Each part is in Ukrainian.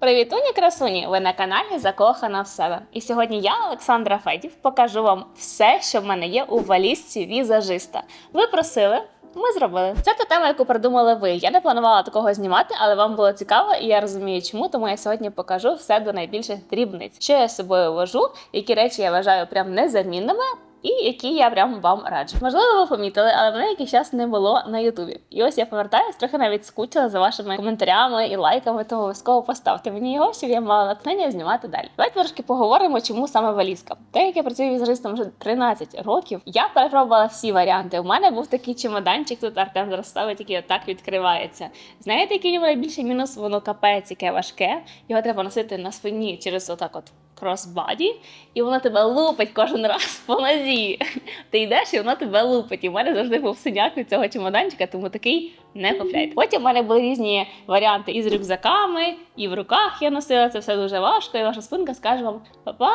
Привітуні красуні! Ви на каналі Закохана в себе. І сьогодні я, Олександра Федів, покажу вам все, що в мене є у валізці візажиста. Ви просили. Ми зробили. Це та тема, яку придумали ви. Я не планувала такого знімати, але вам було цікаво, і я розумію, чому. Тому я сьогодні покажу все до найбільших дрібниць, що я з собою вожу, які речі я вважаю прям незамінними. І які я прям вам раджу. Можливо, ви помітили, але мене якийсь час не було на Ютубі. І ось я повертаюсь, трохи навіть скучила за вашими коментарями і лайками, тому обов'язково поставте мені його, щоб я мала натхнення знімати далі. Давайте трошки поговоримо, чому саме валізка. Так як я працюю візажистом вже 13 років, я перепробувала всі варіанти. У мене був такий чемоданчик, тут Артем зараз ставить, який отак відкривається. Знаєте, який у нього найбільший мінус? Воно капець, яке важке. Його треба носити на спині через отак от кросбаді, і воно тебе лупить кожен раз по нозі. Ти йдеш, і воно тебе лупить. І в мене завжди був синяк від цього чемоданчика, тому такий не купляйте. Потім в мене були різні варіанти із рюкзаками, і в руках я носила це все дуже важко, і ваша спинка скаже вам па-па.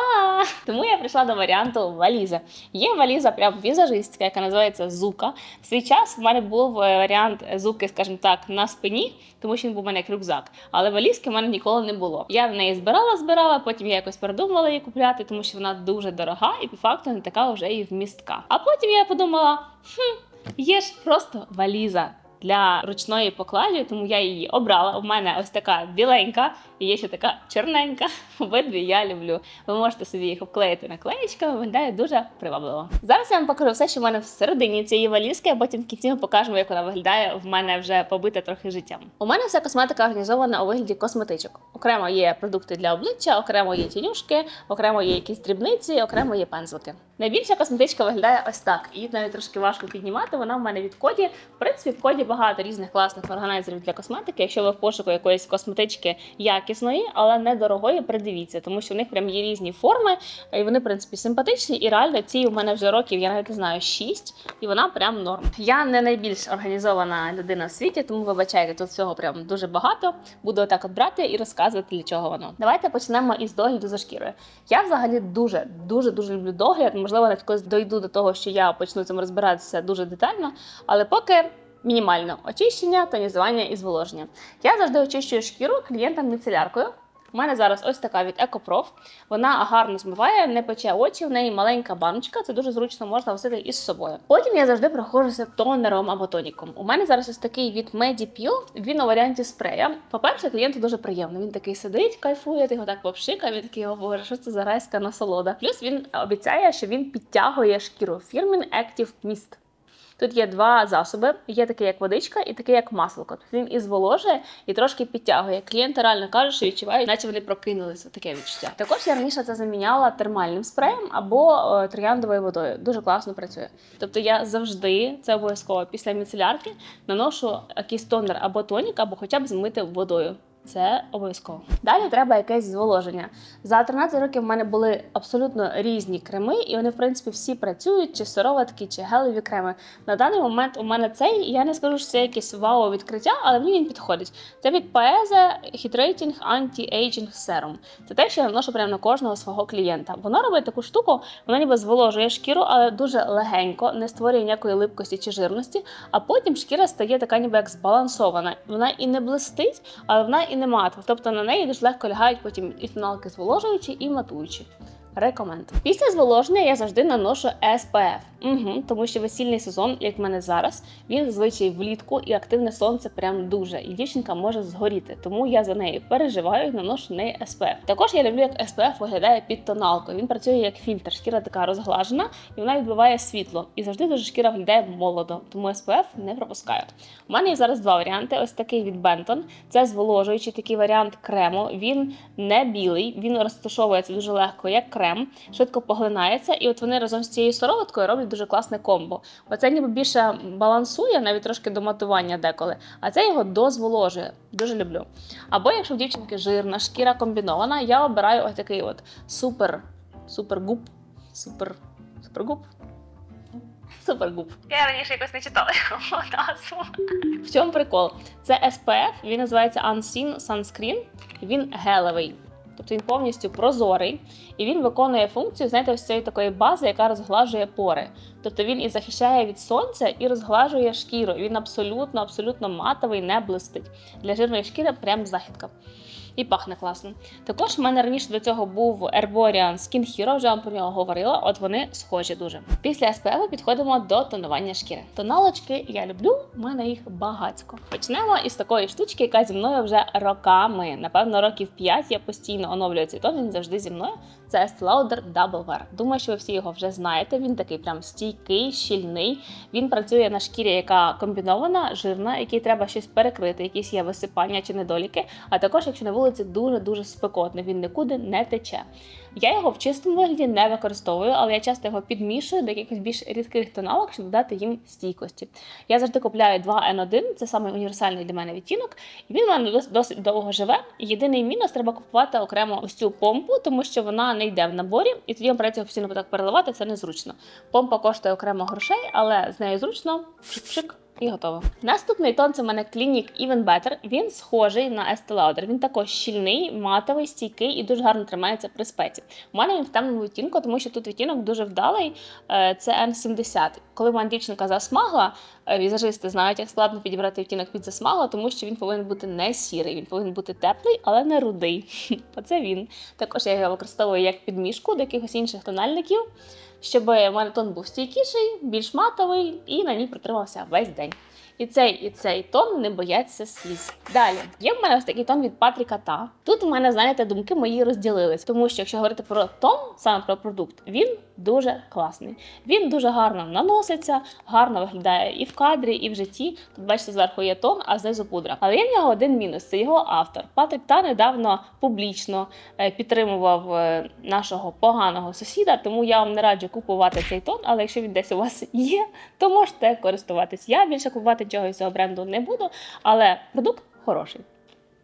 Тому я прийшла до варіанту валізи. Є валіза прям візажистська, яка називається Зука. В свій час в мене був е, варіант зуки, скажімо так, на спині, тому що він був у мене як рюкзак. Але валізки в мене ніколи не було. Я в неї збирала, збирала, потім я якось передумала її купляти, тому що вона дуже дорога і по факту не така вже і вмістка. А потім я подумала: хм, є ж просто валіза. Для ручної покладі, тому я її обрала. У мене ось така біленька, і є ще така чорненька. Обидві я люблю. Ви можете собі їх обклеїти наклеїчками, виглядає дуже привабливо. Зараз я вам покажу все, що в мене всередині цієї валізки, а потім в кінці ми покажемо, як вона виглядає в мене вже побита трохи життям. У мене вся косметика організована у вигляді косметичок. Окремо є продукти для обличчя, окремо є тінюшки, окремо є якісь дрібниці, окремо є пензлики. Найбільша косметичка виглядає ось так. Її навіть трошки важко піднімати. Вона в мене від коді. В принципі, в коді багато різних класних органайзерів для косметики. Якщо ви в пошуку якоїсь косметички якісної, але недорогої, придивіться, тому що в них прям є різні форми, і вони, в принципі, симпатичні. І реально ці у мене вже років, я навіть не знаю, 6, і вона прям норм. Я не найбільш організована людина в світі, тому вибачайте, тут всього прям дуже багато. Буду отак от брати і розказувати, для чого воно. Давайте почнемо із догляду за шкірою. Я взагалі дуже дуже дуже люблю догляд. Можливо, навіть колись дойду до того, що я почну цим розбиратися дуже детально, але поки. Мінімально очищення, тонізування і зволоження. Я завжди очищую шкіру клієнтам міцеляркою. У мене зараз ось така від EcoProf. Вона гарно змиває, не пече очі, в неї маленька баночка, це дуже зручно можна носити із собою. Потім я завжди проходжуся тонером або тоніком. У мене зараз ось такий від Medipil, він у варіанті спрея. По-перше, клієнту дуже приємно. Він такий сидить, кайфує, ти його так попшикав, він такий, боже, що це за райська насолода. Плюс він обіцяє, що він підтягує шкіру. Фірмін Active Mist. Тут є два засоби: є такий, як водичка, і такий, як масло. Тобто він і зволожує, і трошки підтягує. Клієнти реально кажуть, що відчувають, наче вони прокинулися. Таке відчуття. Також я раніше це заміняла термальним спреєм або е, трояндовою водою. Дуже класно працює. Тобто я завжди це обов'язково після міцелярки наношу якийсь тонер або тонік, або хоча б змити водою. Це обов'язково. Далі треба якесь зволоження. За 13 років в мене були абсолютно різні креми, і вони, в принципі, всі працюють, чи сироватки, чи гелеві креми. На даний момент у мене цей, я не скажу, що це якесь вау відкриття, але мені він підходить. Це від Paese Hydrating Anti-Aging Serum. Це те, що я наношу прямо на кожного свого клієнта. Воно робить таку штуку, воно ніби зволожує шкіру, але дуже легенько, не створює ніякої липкості чи жирності. А потім шкіра стає така, ніби як збалансована. Вона і не блистить, але вона і не матова. Тобто на неї дуже легко лягають потім і тоналки зволожуючі, і матуючі. Рекоменд. Після зволоження я завжди наношу SPF. Угу, тому що весільний сезон, як в мене зараз, він зазвичай влітку і активне сонце прям дуже. І дівчинка може згоріти. Тому я за нею переживаю і наношу неї SPF. Також я люблю, як SPF виглядає під тоналкою. Він працює як фільтр. Шкіра така розглажена і вона відбиває світло. І завжди дуже шкіра виглядає молодо, тому SPF не пропускаю. У мене є зараз два варіанти. Ось такий від Benton. Це зволожуючий такий варіант крему. Він не білий, він розташовується дуже легко, як крем, швидко поглинається. І от вони разом з цією сироваткою роблять дуже класне комбо. Оце ніби більше балансує, навіть трошки до матування деколи, а це його дозволожує. Дуже люблю. Або якщо в дівчинки жирна, шкіра комбінована, я обираю ось такий от супер, супер губ, супер, супер губ. Супергуб. Я раніше якось не читала його назву. В чому прикол? Це SPF, він називається Unseen Sunscreen, він гелевий. Тобто він повністю прозорий, і він виконує функцію, знаєте, ось цієї такої бази, яка розглажує пори. Тобто він і захищає від сонця, і розглажує шкіру. Він абсолютно, абсолютно матовий, не блистить. Для жирної шкіри прям західка. І пахне класно. Також в мене раніше до цього був Herborian Skin Hero, вже вам про нього говорила. От вони схожі дуже. Після SPF підходимо до тонування шкіри. Тоналочки я люблю, в мене їх багатько. Почнемо із такої штучки, яка зі мною вже роками. Напевно, років 5 я постійно оновлюю цей тон. Він завжди зі мною. Це Slaughter Lauder Double Wear. Думаю, що ви всі його вже знаєте. Він такий прям стійкий, щільний. Він працює на шкірі, яка комбінована, жирна, якій треба щось перекрити, якісь є висипання чи недоліки. А також, якщо на вулиці дуже дуже спекотно, він нікуди не тече. Я його в чистому вигляді не використовую, але я часто його підмішую до якихось більш рідких тоналок, щоб додати їм стійкості. Я завжди купляю 2N1, це самий універсальний для мене відтінок, він у мене досить довго живе. Єдиний мінус треба купувати окремо ось цю помпу, тому що вона не йде в наборі, і тоді вам його постійно так переливати, це незручно. Помпа коштує окремо грошей, але з нею зручно. Пшик-пшик. І готово. Наступний тон це в мене Clinique Even Better. Він схожий на Estee Lauder. Він також щільний, матовий, стійкий і дуже гарно тримається при спеці. У мене він в темному відтінку, тому що тут відтінок дуже вдалий. Е, Це N70. Коли мене дівчинка засмагла, е, візажисти знають, як складно підібрати відтінок під засмагла, тому що він повинен бути не сірий, він повинен бути теплий, але не рудий. Оце він. Також я його використовую як підмішку до якихось інших тональників, щоб маратон був стійкіший, більш матовий і на ній протримався весь день. І цей, і цей тон не бояться сліз. Далі є в мене ось такий тон від Патріка Та. Тут у мене, знаєте, думки мої розділились, тому що якщо говорити про тон, саме про продукт, він дуже класний. Він дуже гарно наноситься, гарно виглядає і в кадрі, і в житті. Тут бачите, зверху є тон, а знизу пудра. Але є в нього один мінус це його автор. Патрік Та недавно публічно е, підтримував е, нашого поганого сусіда, тому я вам не раджу купувати цей тон, але якщо він десь у вас є, то можете користуватись. Я більше купувати з цього бренду не буду, але продукт хороший.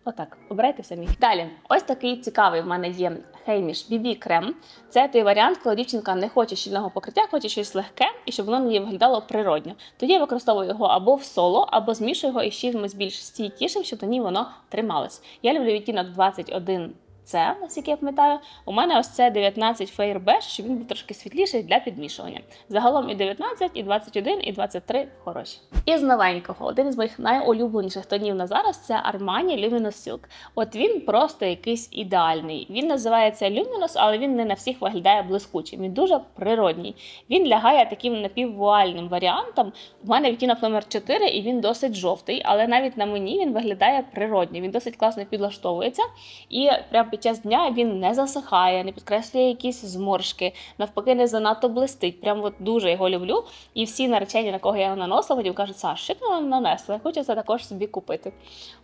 Отак, обирайте самі. Далі, ось такий цікавий в мене є Хейміш BB крем. Це той варіант, коли дівчинка не хоче щільного покриття, хоче щось легке і щоб воно на виглядало природньо. Тоді я використовую його або в соло, або змішую його із чимось більш стійкішим, щоб на ній воно трималось. Я люблю відтінок 21 це, наскільки я пам'ятаю, у мене ось це 19 Fair Beige, щоб він був трошки світліший для підмішування. Загалом і 19, і 21, і 23 хороші. І з новенького, один із моїх найулюбленіших тонів на зараз це Armani Luminous Silk. От він просто якийсь ідеальний. Він називається Luminous, але він не на всіх виглядає блискучим. Він дуже природній. Він лягає таким напіввуальним варіантом. У мене відтінок номер 4 і він досить жовтий, але навіть на мені він виглядає природньо. Він досить класно підлаштовується. І прямо під час дня він не засихає, не підкреслює якісь зморшки, навпаки, не занадто блистить. Прям от дуже його люблю. І всі наречені, на кого я його наносила, потім кажуть, Саш, що ти нам нанесла? Я хочу це також собі купити.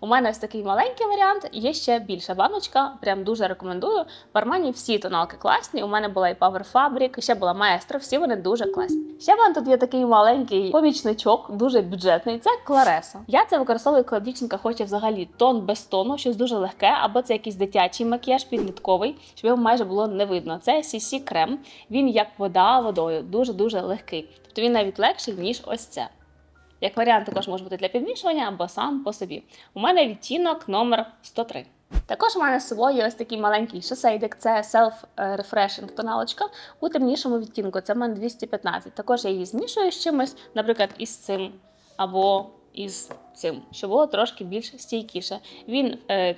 У мене ось такий маленький варіант, є ще більша баночка. Прям дуже рекомендую. В Армані всі тоналки класні. У мене була і Power Fabric, ще була Maestro, всі вони дуже класні. Ще в мене тут є такий маленький помічничок, дуже бюджетний. Це Клареса. Я це використовую, коли дівчинка хоче взагалі тон без тону, щось дуже легке, або це якийсь дитячий макіяж підлітковий, щоб його майже було не видно. Це CC крем. Він як вода водою, дуже дуже легкий. Тобто він навіть легший ніж ось це. Як варіант також може бути для підмішування або сам по собі. У мене відтінок номер 103. Також у мене з собою ось такий маленький шосейдик, це self-refreshing тоналочка у темнішому відтінку. Це в мене 215. Також я її змішую з чимось, наприклад, із цим або із цим, щоб було трошки більш стійкіше. Він е,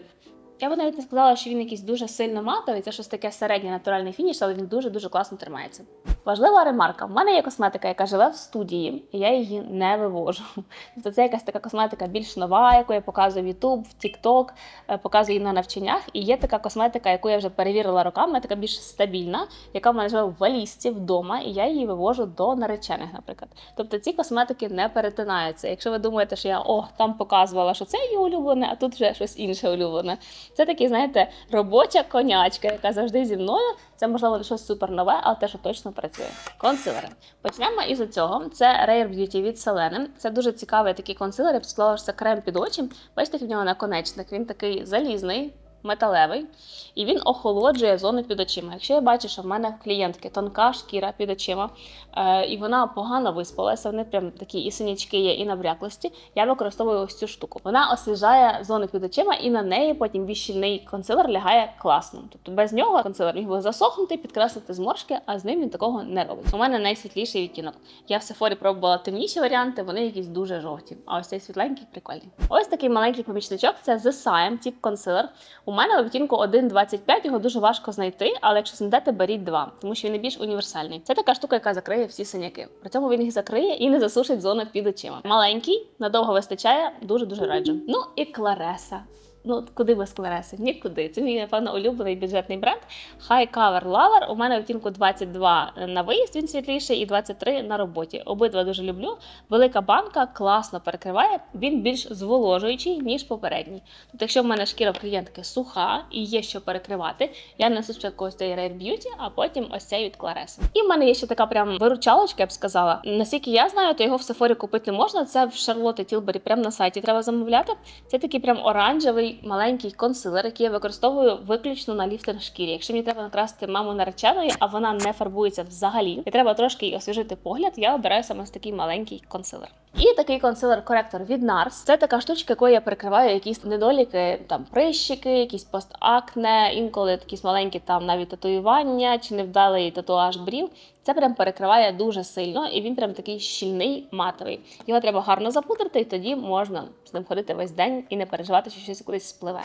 я б навіть не сказала, що він якийсь дуже сильно матовий, це щось таке середній натуральний фініш, але він дуже-дуже класно тримається. Важлива ремарка: в мене є косметика, яка живе в студії, і я її не вивожу. Тобто це якась така косметика більш нова, яку я показую в YouTube, в TikTok, е, показую її на навчаннях. І є така косметика, яку я вже перевірила роками, така більш стабільна, яка в мене живе в валізці вдома, і я її вивожу до наречених, наприклад. Тобто ці косметики не перетинаються. Якщо ви думаєте, що я о, там показувала, що це її улюблене, а тут вже щось інше улюблене. Це такий, знаєте, робоча конячка, яка завжди зі мною. Це можливо не щось супер нове, але те, що точно працює. Консилери. Почнемо із цього. Це Rare Beauty від Selene. Це дуже цікавий такий консилер. Я б сказала, що це крем під очі. Бачите, в нього наконечник. Він такий залізний. Металевий, і він охолоджує зону під очима. Якщо я бачу, що в мене в клієнтки тонка шкіра під очима, е, і вона погано виспалася, вони прям такі і синячки є, і набряклості, я використовую ось цю штуку. Вона освіжає зону під очима, і на неї потім більш щільний консилер лягає класно. Тобто без нього консилер міг би засохнути, підкреслити зморшки, а з ним він такого не робить. У мене найсвітліший відтінок. Я в Sephora пробувала темніші варіанти, вони якісь дуже жовті. А ось цей світленький прикольний. Ось такий маленький помічничок це The Sime Tip Concealer. У мене в відтінку 1,25 його дуже важко знайти, але якщо знайдете, беріть два, тому що він найбільш універсальний. Це така штука, яка закриє всі синяки. При цьому він їх закриє і не засушить зону під очима. Маленький, надовго вистачає, дуже дуже раджу. Ну і Клареса. Ну, куди без Клареси? Нікуди. Це мій, напевно, улюблений бюджетний бренд. High Cover Lover. У мене в відтінку 22 на виїзд, він світліший, і 23 на роботі. Обидва дуже люблю. Велика банка класно перекриває, він більш зволожуючий, ніж попередній. Тобто, якщо в мене шкіра клієнтки суха і є що перекривати, я несу спочатку ось цей Rare Beauty, а потім ось цей від Клареси. І в мене є ще така прям виручалочка, я б сказала. Наскільки я знаю, то його в Сефорі купити можна. Це в Шарлотті Тілбері прямо на сайті треба замовляти. Це такий прям оранжевий маленький консилер, який я використовую виключно на ліфтинг шкірі. Якщо мені треба накрасти маму нареченої, а вона не фарбується взагалі, і треба трошки освіжити погляд, я обираю саме такий маленький консилер. І такий консилер-коректор від NARS. Це така штучка, якою я прикриваю якісь недоліки, там прищики, якісь постакне, інколи якісь маленькі там навіть татуювання чи невдалий татуаж брів. Це прям перекриває дуже сильно, і він прям такий щільний, матовий. Його треба гарно запудрити, і тоді можна з ним ходити весь день і не переживати, що щось кудись спливе.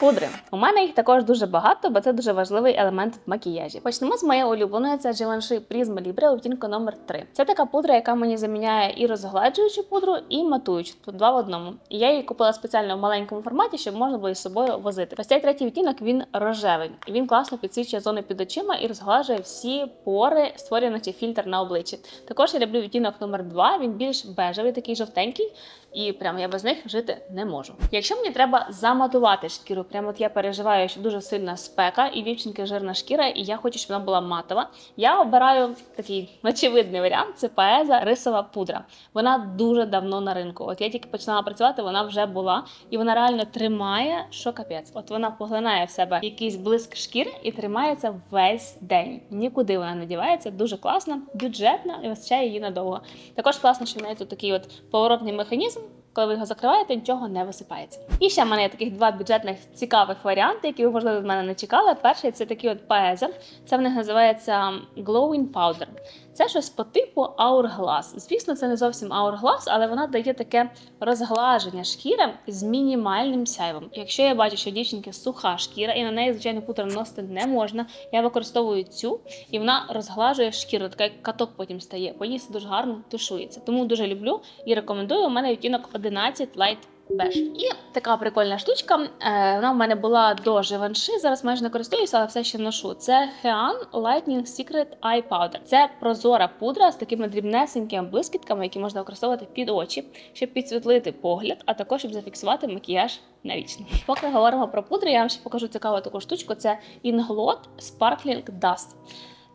Пудри. У мене їх також дуже багато, бо це дуже важливий елемент в макіяжі. Почнемо з моєї улюбленої, це Givenchy Prisma Libre у номер 3. Це така пудра, яка мені заміняє і розгладжуючу пудру, і матуючу. Тут два в одному. І я її купила спеціально в маленькому форматі, щоб можна було із собою возити. Ось цей третій відтінок він рожевий. Він класно підсвічує зони під очима і розглажує всі пори, створює фільтр на обличчі. Також я люблю відтінок номер 2 Він більш бежевий, такий жовтенький. І прямо я без них жити не можу. Якщо мені треба заматувати шкіру, прямо от я переживаю, що дуже сильна спека і вівчинки жирна шкіра, і я хочу, щоб вона була матова. Я обираю такий очевидний варіант: це паеза рисова пудра. Вона дуже давно на ринку. От я тільки починала працювати, вона вже була, і вона реально тримає, що капець. От вона поглинає в себе якийсь блиск шкіри і тримається весь день. Нікуди вона не дівається. Дуже класна, бюджетна і вистачає її надовго. Також класно, що в неї тут такий от поворотний механізм. Коли ви його закриваєте, нічого не висипається. І ще в мене є таких два бюджетних цікавих варіанти, які ви можливо від мене не чекали. Перший це такий от паеза. Це в них називається Glowing Powder. Це щось по типу Hourglass. Звісно, це не зовсім Hourglass, але вона дає таке розглаження шкіри з мінімальним сяйвом. Якщо я бачу, що дівчинки суха шкіра і на неї, звичайно, пудра наносити не можна, я використовую цю, і вона розглажує шкіру, така як каток потім стає. По ній це дуже гарно тушується. Тому дуже люблю і рекомендую. У мене відтінок 11 Light Beige. І така прикольна штучка. е, Вона в мене була до Givenchy, зараз майже не користуюся, але все ще ношу. Це Hean Lightning Secret Eye Powder. Це прозора пудра з такими дрібнесенькими блискітками, які можна використовувати під очі, щоб підсвітлити погляд, а також щоб зафіксувати макіяж навічно. Поки говоримо про пудри, я вам ще покажу цікаву таку штучку. Це Inglot Sparkling Dust.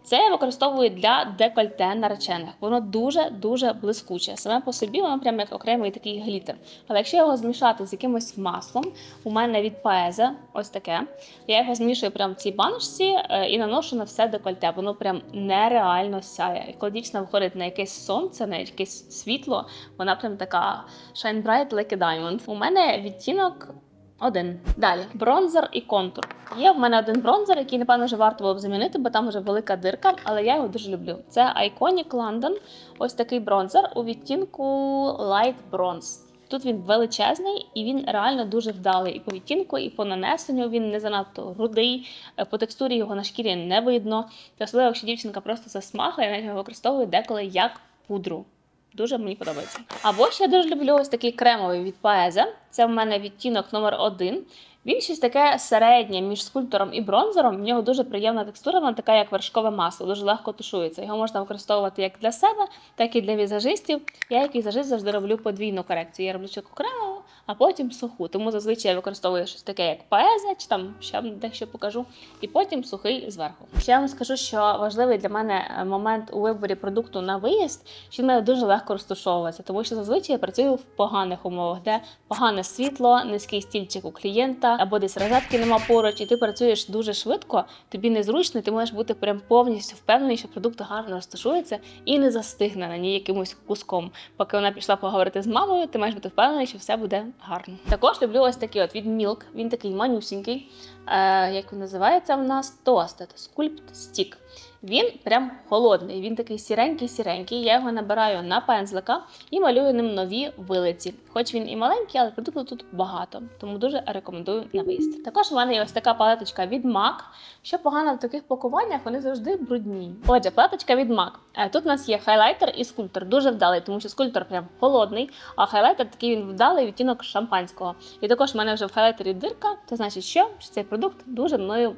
Це я використовую для декольте наречених. Воно дуже дуже блискуче. Саме по собі воно прям як окремий такий глітер. Але якщо його змішати з якимось маслом, у мене від Paeza ось таке. Я його змішую прямо в цій баночці е, і наношу на все декольте. Воно прям нереально сяє. І виходить на якесь сонце, на якесь світло, вона прям така shine bright like a diamond. У мене відтінок один. Далі бронзер і контур. Є в мене один бронзер, який, напевно, вже варто було б замінити, бо там вже велика дирка, але я його дуже люблю. Це Iconic London. Ось такий бронзер у відтінку Light Bronze. Тут він величезний і він реально дуже вдалий і по відтінку, і по нанесенню він не занадто рудий. Е, По текстурі його на шкірі не видно. Особливо, якщо дівчинка просто засмагла, я навіть його використовую деколи як пудру. Дуже мені подобається. Або ще дуже люблю ось такий кремовий від Paeza. Це в мене відтінок номер один. Він щось таке середнє між скульптором і бронзером. В нього дуже приємна текстура, вона така, як вершкове масло, дуже легко тушується. Його можна використовувати як для себе, так і для візажистів. Я як візажист завжди роблю подвійну корекцію. Я роблю спочатку кремову, а потім суху. Тому зазвичай я використовую щось таке, як Paeza, чи там ще дещо покажу, і потім сухий зверху. Ще я вам скажу, що важливий для мене е, момент у виборі продукту на виїзд, що він мене дуже легко розташовується, тому що зазвичай я працюю в поганих умовах, де погане світло, низький стільчик у клієнта, або десь розетки нема поруч, і ти працюєш дуже швидко, тобі незручно, ти можеш бути прям повністю впевнений, що продукт гарно розташується і не застигне на ній якимось куском. Поки вона пішла поговорити з мамою, ти маєш бути впевнений, що все буде гарно. Також люблю ось такий от від Milk, він такий манюсінький. Е, як він називається в нас? Toasted Sculpt Stick. Він прям холодний. Він такий сіренький-сіренький. Я його набираю на пензлика і малюю ним нові вилиці. Хоч він і маленький, але продукту тут багато, тому дуже рекомендую на виїзд. Також в мене є ось така палеточка від MAC. Що погано в таких пакуваннях, вони завжди брудні. Отже, палеточка від MAC. Е, Тут у нас є хайлайтер і скульптор. Дуже вдалий, тому що скульптор прям холодний, а хайлайтер такий він вдалий відтінок шампанського. І також в мене вже в хайлайтері дирка. Це значить, що Що цей продукт дуже мною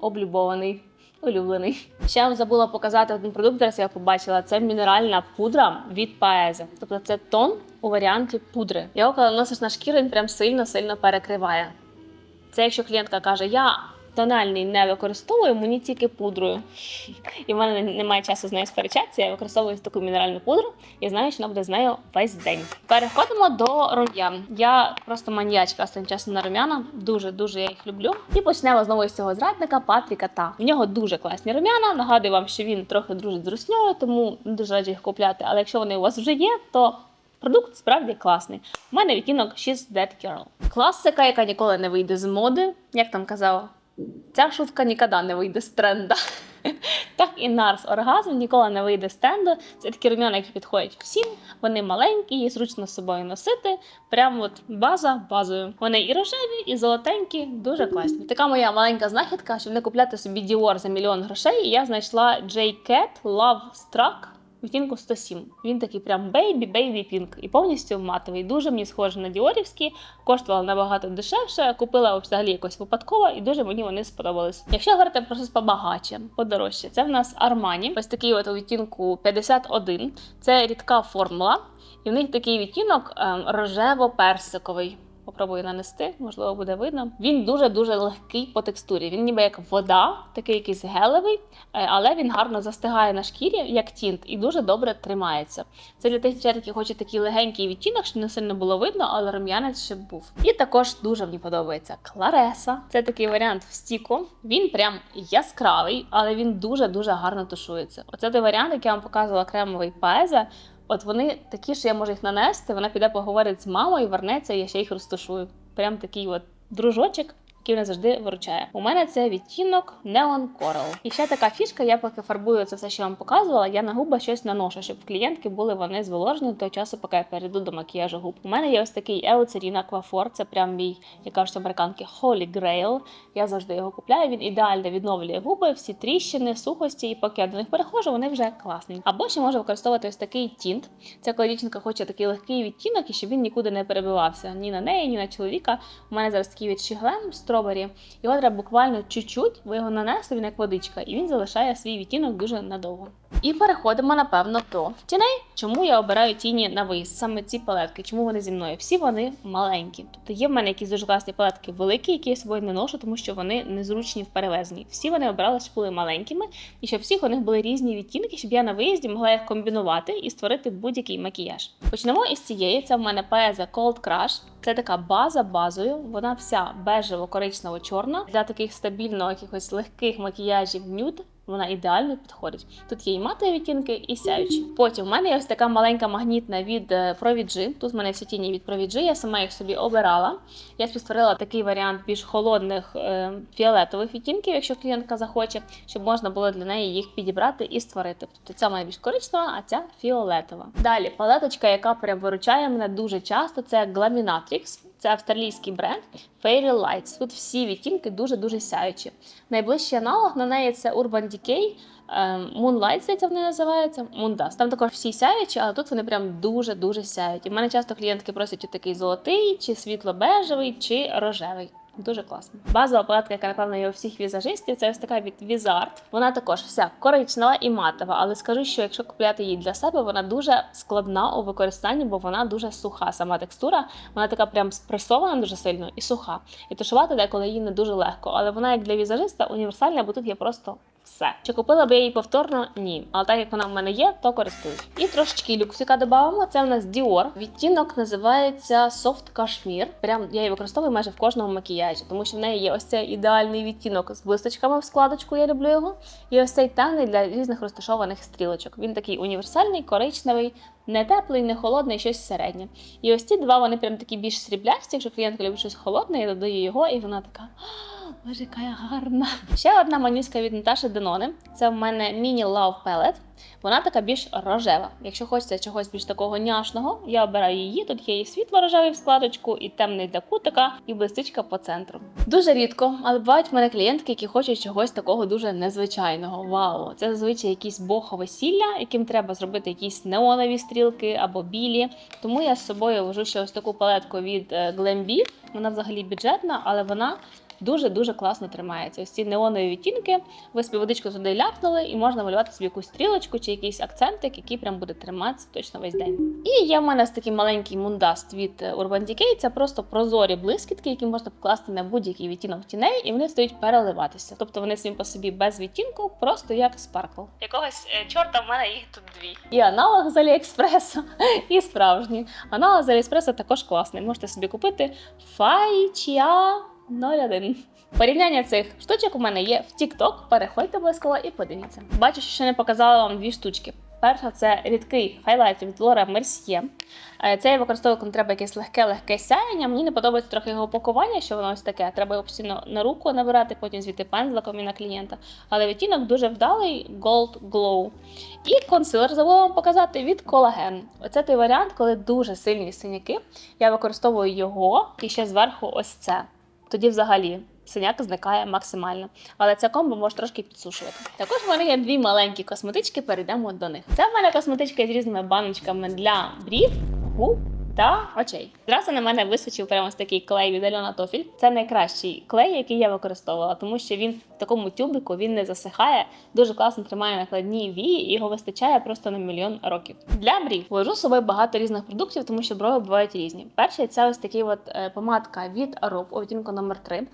облюбований. Улюблений. Ще я вам забула показати один продукт, зараз я побачила. Це мінеральна пудра від Паези. Тобто це тон у варіанті пудри. Його коли носиш на шкіру, він прям сильно-сильно перекриває. Це якщо клієнтка каже, я тональний не використовую, мені тільки пудрою. І в мене немає часу з нею сперечатися. Я використовую таку мінеральну пудру і знаю, що вона буде з нею весь день. Переходимо до рум'ян. Я просто маніячка останнім часом на рум'яна. Дуже дуже я їх люблю. І почнемо знову з цього зрадника Патріка Та. В нього дуже класні рум'яна. Нагадую вам, що він трохи дружить з русньою, тому дуже раджу їх купляти. Але якщо вони у вас вже є, то Продукт справді класний. У мене відтінок She's That Girl. Класика, яка ніколи не вийде з моди, як там казав, ця шутка ніколи не вийде з тренда. Так і Нарс Оргазм ніколи не вийде з тренду. Це такі рум'яна, які підходять всім. Вони маленькі, їх зручно з собою носити. Прямо от база базою. Вони і рожеві, і золотенькі, дуже класні. Така моя маленька знахідка, щоб не купляти собі Dior за мільйон грошей. Я знайшла J. Cat Love Struck відтінку 107. Він такий прям бейбі, бейбі пінк і повністю матовий. Дуже мені схожий на діорівські, коштувала набагато дешевше. Купила взагалі якось випадково, і дуже мені вони сподобались. Якщо говорити про щось побагаче, подорожче, це в нас Армані. Ось такий от у відтінку 51. Це рідка формула, і в них такий відтінок ем, рожево-персиковий. Попробую нанести, можливо, буде видно. Він дуже-дуже легкий по текстурі. Він ніби як вода, такий якийсь гелевий, е, але він гарно застигає на шкірі, як тінт, і дуже добре тримається. Це для тих дівчат, які хочуть такий легенький відтінок, щоб не сильно було видно, але рум'янець ще був. І також дуже мені подобається Клареса. Це такий варіант в стіку. Він прям яскравий, але він дуже-дуже гарно тушується. Оце той варіант, який я вам показувала кремовий Паеза. От вони такі, що я можу їх нанести. Вона піде поговорить з мамою, вернеться, і я ще їх розташую. Прям такий от дружочок. Який мене завжди виручає. У мене це відтінок Neon Coral. І ще така фішка, я поки фарбую це все, що вам показувала, я на губи щось наношу, щоб клієнтки були вони зволожені до часу, поки я перейду до макіяжу губ. У мене є ось такий Eucerin Aquaphor, це прям мій, як кажуть американки, Holy Grail. Я завжди його купляю. Він ідеально відновлює губи, всі тріщини, сухості, і поки я до них переходжу, вони вже класні. Або ще можу використовувати ось такий тінт. Це коли дівчинка хоче такий легкий відтінок, і щоб він нікуди не перебивався ні на неї, ні на чоловіка. У мене зараз такий від Shiglem стробері. Його треба буквально чуть-чуть, ви його нанесли, він як водичка, і він залишає свій відтінок дуже надовго. І переходимо, напевно, до тіней. Чому я обираю тіні на виїзд? Саме ці палетки, чому вони зі мною? Всі вони маленькі. Тобто є в мене якісь дуже класні палетки великі, які я з собою не ношу, тому що вони незручні в перевезенні. Всі вони обрали, щоб були маленькими, і щоб всіх у них були різні відтінки, щоб я на виїзді могла їх комбінувати і створити будь-який макіяж. Почнемо із цієї. Це в мене Paesa Cold Crush. Це така база базою. Вона вся бежево-коричнево-чорна для таких стабільно якихось легких макіяжів нюд. Вона ідеально підходить. Тут є і матові відтінки, і сяючі. Потім у мене є ось така маленька магнітна від е, Provigy. Тут в мене всі тіні від Provigy, я сама їх собі обирала. Я створила такий варіант більш холодних е, фіолетових відтінків, якщо клієнтка захоче, щоб можна було для неї їх підібрати і створити. Тобто ця має більш коричнева, а ця фіолетова. Далі палеточка, яка прям виручає мене дуже часто, це Glaminatrix. Це австралійський бренд Fairy Lights. Тут всі відтінки дуже-дуже сяючі. Найближчий аналог на неї це Urban Decay. ем, Moonlight, здається, вони називаються. Moondust. Там також всі сяючі, але тут вони прям дуже-дуже сяють. І в мене часто клієнтки просять такий золотий, чи світло-бежевий, чи рожевий. Дуже класно. Базова палетка, яка, напевно, є у всіх візажистів, це ось така від Візарт. Вона також вся коричнева і матова, але скажу, що якщо купляти її для себе, вона дуже складна у використанні, бо вона дуже суха. Сама текстура, вона така прям спресована дуже сильно і суха. І тушувати деколи її не дуже легко. Але вона як для візажиста універсальна, бо тут є просто все. Чи купила б я її повторно? Ні. Але так як вона в мене є, то користуюсь. І трошечки люксика додавала. Це в нас Dior. Відтінок називається Soft Cashmere. Прям я її використовую майже в кожному макіяжі, тому що в неї є ось цей ідеальний відтінок з блисточками в складочку. Я люблю його. І ось цей темний для різних розташованих стрілочок. Він такий універсальний, коричневий, Не теплий, не холодний, щось середнє. І ось ці два вони прям такі більш сріблясті. Якщо клієнтка любить щось холодне, я додаю його, і вона така. Боже, яка я гарна. Ще одна манюська від Наташі Денони. Це в мене міні Love Pellet. Вона така більш рожева. Якщо хочеться чогось більш такого няшного, я обираю її. Тут є і світло-рожевий в складочку, і темний для кутика, і блистичка по центру. Дуже рідко, але бувають в мене клієнтки, які хочуть чогось такого дуже незвичайного. Вау! Це зазвичай якісь бохо весілля, яким треба зробити якісь неонові стрілки або білі. Тому я з собою вожу ще ось таку палетку від е, Glambi. Вона взагалі бюджетна, але вона дуже-дуже класно тримається. Ось ці неонові відтінки, ви собі водичку туди ляпнули, і можна малювати собі якусь стрілочку чи якийсь акцентик, який прям буде триматися точно весь день. І є в мене такий маленький мундаст від е, Urban Decay. Це просто прозорі блискітки, які можна покласти на будь-який відтінок тіней, і вони стають переливатися. Тобто вони самі по собі без відтінку, просто як спаркл. Якогось е, чорта в мене їх тут дві. І аналог з Аліекспресу, і справжній. Аналог з Аліекспресу також класний. Можете собі купити Файчіа 01. Порівняння цих штучок у мене є в TikTok. Переходьте обов'язково і подивіться. Бачу, що ще не показала вам дві штучки. Перша це рідкий хайлайт від Mercier. Е, Це я використовую, коли треба якесь легке-легке сяєння. Мені не подобається трохи його пакування, що воно ось таке. Треба його постійно на руку набирати, потім звідти пензликом і на клієнта. Але відтінок дуже вдалий Gold Glow. І консилер забула вам показати від колаген. Оце той варіант, коли дуже сильні синяки. Я використовую його і ще зверху ось це. Тоді взагалі синяк зникає максимально. Але ця комбо може трошки підсушувати. Також в мене є дві маленькі косметички, перейдемо до них. Це в мене косметичка з різними баночками для брів, губ. Та очей. Зразу на мене височив прямо ось такий клей від Альона Тофіль. Це найкращий клей, який я використовувала, тому що він в такому тюбику він не засихає, дуже класно тримає накладні вії, і його вистачає просто на мільйон років. Для брів вожу з собою багато різних продуктів, тому що брови бувають різні. Перший це ось такий от е, помадка від Arup у відтінку номер 3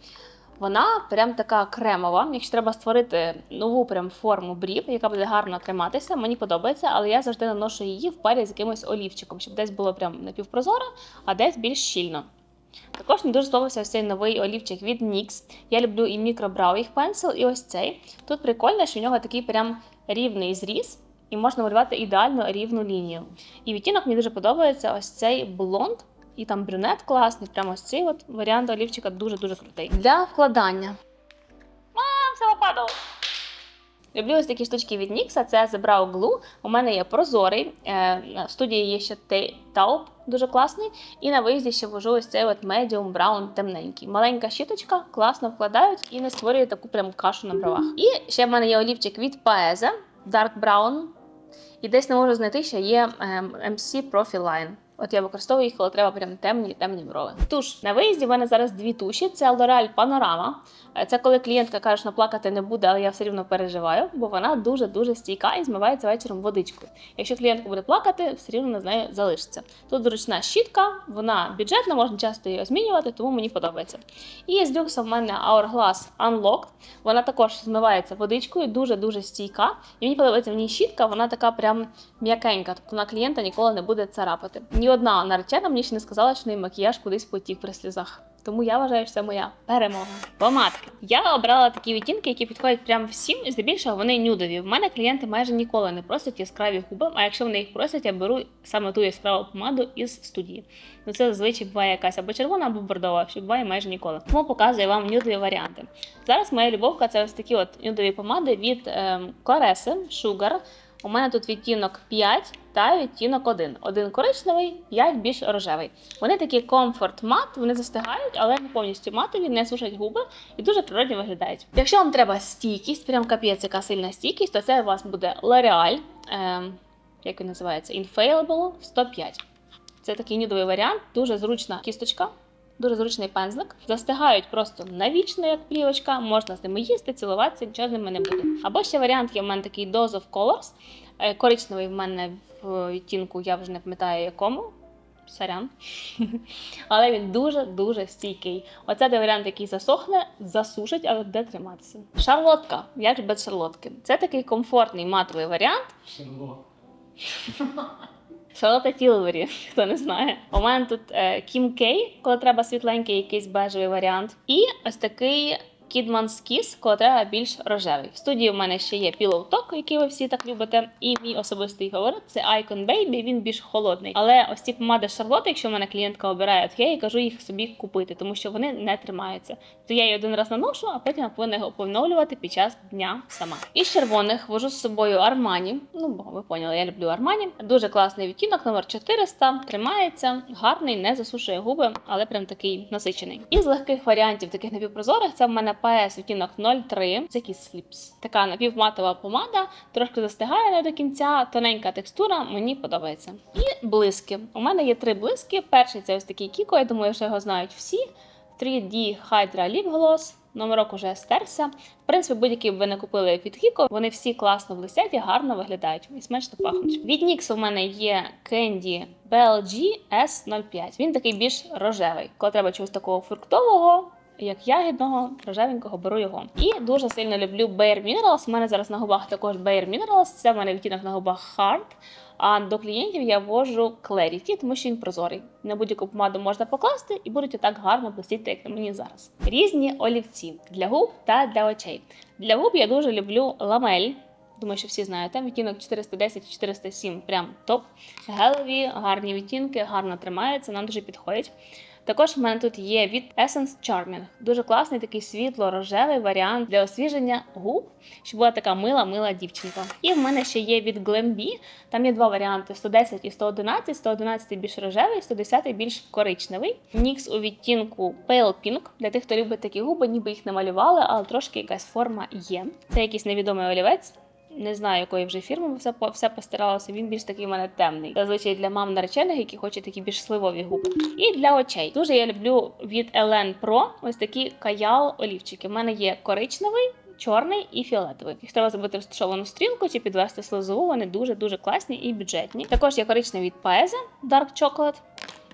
вона прям така кремова. Якщо треба створити нову прям форму брів, яка буде гарно триматися, мені подобається, але я завжди наношу її в парі з якимось олівчиком, щоб десь було прям напівпрозоро, а десь більш щільно. Також мені дуже сподобався цей новий олівчик від NYX. Я люблю і мікробрау їх пенсил, і ось цей. Тут прикольно, що в нього такий прям рівний зріз, і можна малювати ідеально рівну лінію. І відтінок мені дуже подобається ось цей блонд. І там брюнет класний, прямо ось цей от варіант олівчика дуже-дуже крутий. Для вкладання. Мам, все попадало. Люблю ось такі штучки від NYX, це The Brow Glue. У мене є прозорий. е, В студії є ще Taupe, дуже класний. І на виїзді ще вожу ось цей от medium brown темненький. Маленька щіточка, класно вкладають і не створює таку прям кашу на бровах. І ще в мене є олівчик від Paese Dark Brown. І десь не можу знайти, що є ем, MC Profile Line. От я використовую їх, коли треба прям темні темні брови. Туш на виїзді в мене зараз дві туші. Це L'Oreal Panorama. Е, Це коли клієнтка каже, що плакати не буде, але я все рівно переживаю, бо вона дуже дуже стійка і змивається вечором водичкою. Якщо клієнтка буде плакати, все рівно з нею залишиться. Тут зручна щітка, вона бюджетна, можна часто її змінювати, тому мені подобається. І з люксу в мене Hourglass Unlocked. Вона також змивається водичкою, дуже дуже стійка. І мені подобається в ній щітка, вона така прям м'якенька, тобто на клієнта ніколи не буде царапати. Ні одна наречена мені ще не сказала, що неї макіяж кудись потік при сльозах. Тому я вважаю, що це моя перемога. Помадки. Я обрала такі відтінки, які підходять прям всім. Здебільшого вони нюдові. В мене клієнти майже ніколи не просять яскраві губи. А якщо вони їх просять, я беру саме ту яскраву помаду із студії. Ну це зазвичай буває якась або червона, або бордова, що буває майже ніколи. Тому показую вам нюдові варіанти. Зараз моя любовка це ось такі от нюдові помади від ем, Клареси Sugar. У мене тут відтінок 5 та відтінок 1. Один коричневий, 5 більш рожевий. Вони такі комфорт мат, вони застигають, але не повністю матові, не сушать губи і дуже природні виглядають. Якщо вам треба стійкість, прям капець, яка сильна стійкість, то це у вас буде L'Oreal, ем, як він називається, Infallible 105. Це такий нюдовий варіант, дуже зручна кісточка. Дуже зручний пензлик. Застигають просто навічно, як плівочка. Можна з ними їсти, цілуватися, нічого з ними не буде. Або ще варіант є в мене такий Dose of Colors. Е, Коричневий в мене в відтінку, я вже не пам'ятаю якому. Сорян. Але він дуже-дуже стійкий. Оце той варіант, який засохне, засушить, але буде триматися. Шарлотка. Як ж без шарлотки? Це такий комфортний матовий варіант. Шарлотта Тілвері, хто не знає. У мене тут е, Кім Кей, коли треба світленький якийсь бежевий варіант. І ось такий Kidman's Kiss, коли треба більш рожевий. В студії у мене ще є Pillow Talk, який ви всі так любите. І мій особистий фаворит це Icon Baby, він більш холодний. Але ось ці помади Charlotte, якщо в мене клієнтка обирає, то я їй кажу їх собі купити, тому що вони не тримаються. То я її один раз наношу, а потім повинна його поновлювати під час дня сама. Із червоних вожу з собою Armani. Ну, бо ви поняли, я люблю Armani. Дуже класний відтінок, номер 400. Тримається, гарний, не засушує губи, але прям такий насичений. Із легких варіантів, таких напівпрозорих, це в мене PS відтінок 03. Це Kiss Lips. Така напівматова помада, трошки застигає не до кінця, тоненька текстура, мені подобається. І блиски. У мене є три блиски. Перший це ось такий Кіко, я думаю, що його знають всі. 3D Hydra Lip Gloss. Номерок уже стерся. В принципі, будь-який б ви не купили від Кіко, вони всі класно блистять і гарно виглядають і смачно пахнуть. Від NYX у мене є Candy BLG S05. Він такий більш рожевий. Коли треба чогось такого фруктового, як ягідного, рожевенького, беру його. І дуже сильно люблю Bare Minerals. У мене зараз на губах також Bare Minerals. Це в мене відтінок на губах Hard. А до клієнтів я ввожу Clarity, тому що він прозорий. На будь-яку помаду можна покласти і будуть отак гарно блистіти, як на мені зараз. Різні олівці для губ та для очей. Для губ я дуже люблю ламель. Думаю, що всі знаєте. Відтінок 410 407 прям топ. Гелові, гарні відтінки, гарно тримаються, нам дуже підходять. Також в мене тут є від Essence Charming. Дуже класний такий світло-рожевий варіант для освіження губ, щоб була така мила-мила дівчинка. І в мене ще є від Glambi. Там є два варіанти: 110 і 111. 111 більш рожевий, 110 більш коричневий. Нікс у відтінку Pale Pink. Для тих, хто любить такі губи, ніби їх не малювали, але трошки якась форма є. Це якийсь невідомий олівець. Не знаю, якої вже фірми все все постаралося. Він більш такий в мене темний. Зазвичай для мам наречених, які хочуть такі більш сливові губи. І для очей. Дуже я люблю від Elen Pro ось такі каял олівчики. У мене є коричневий. Чорний і фіолетовий. Їх треба зробити в стушовану стрілку чи підвести слизову. Вони дуже дуже класні і бюджетні. Також є коричневий від Paese Dark Chocolate.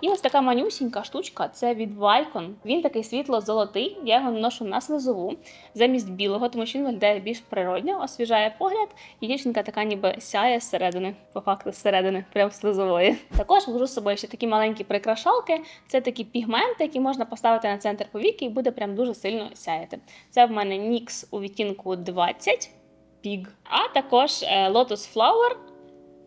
І ось така манюсінька штучка це від Vicon. Він такий світло-золотий. Я його наношу на слизову замість білого, тому що він виглядає більш природньо, освіжає погляд, і дівчинка така ніби сяє зсередини, по факту зсередини, прям слизової. Також вожу з собою ще такі маленькі прикрашалки. Це такі пігменти, які можна поставити на центр повіки і буде прям дуже сильно сяяти. Це в мене NYX у відтінку 20 піг, а також е, Lotus Flower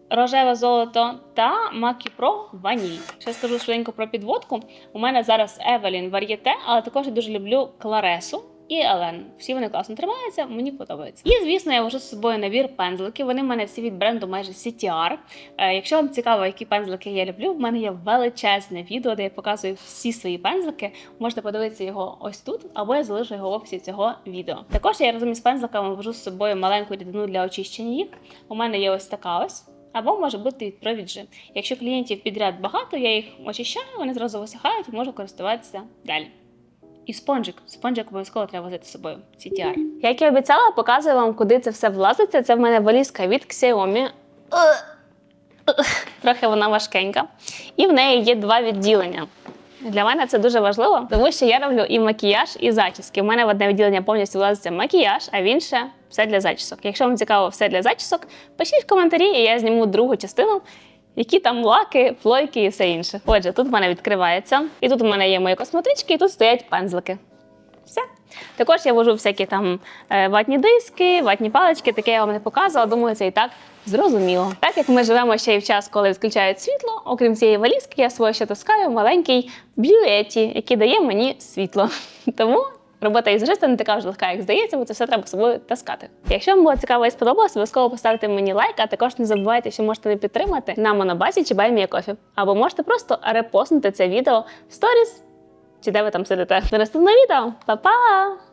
рожеве золото та Макі Pro ваніль. Ще скажу швиденько про підводку. У мене зараз Evelyn Varieté, але також я дуже люблю Кларесу. І Елен. Всі вони класно тримаються, мені подобається. І звісно, я вожу з собою набір пензликів. Вони в мене всі від бренду майже CTR. Е, якщо вам цікаво, які пензлики я люблю, в мене є величезне відео, де я показую всі свої пензлики. Можете подивитися його ось тут, або я залишу його в описі цього відео. Також я разом із пензликами вожу з собою маленьку рідину для очищення їх. У мене є ось така ось. Або може бути від Провіджі. Якщо клієнтів підряд багато, я їх очищаю, вони зразу висихають і можу користуватися далі. І спонжик. Спонжик обов'язково треба возити з собою. CTR. Як і обіцяла, показую вам, куди це все влазиться. Це в мене валізка від Xiaomi. Трохи вона важкенька. І в неї є два відділення. Для мене це дуже важливо, тому що я роблю і макіяж, і зачіски. У мене в одне відділення повністю влазиться макіяж, а в інше все для зачісок. Якщо вам цікаво все для зачісок, пишіть в коментарі, і я зніму другу частину, які там лаки, плойки і все інше. Отже, тут в мене відкривається, і тут у мене є мої косметички, і тут стоять пензлики. Все. Також я вожу всякі там е, ватні диски, ватні палички, таке я вам не показувала. Думаю, це і так зрозуміло. Так як ми живемо ще й в час, коли відключають світло, окрім цієї валізки, я своє ще таскаю маленький б'юеті, який дає мені світло. Тому робота із не така вже легка, як здається, бо це все треба собою таскати. Якщо вам було цікаво і сподобалось, обов'язково поставте мені лайк, а також не забувайте, що можете не підтримати на монобазі чи баймія кофі. Або можете просто репостнути це відео в сторіс чи де ви там сидите. До наступного відео. Па-па!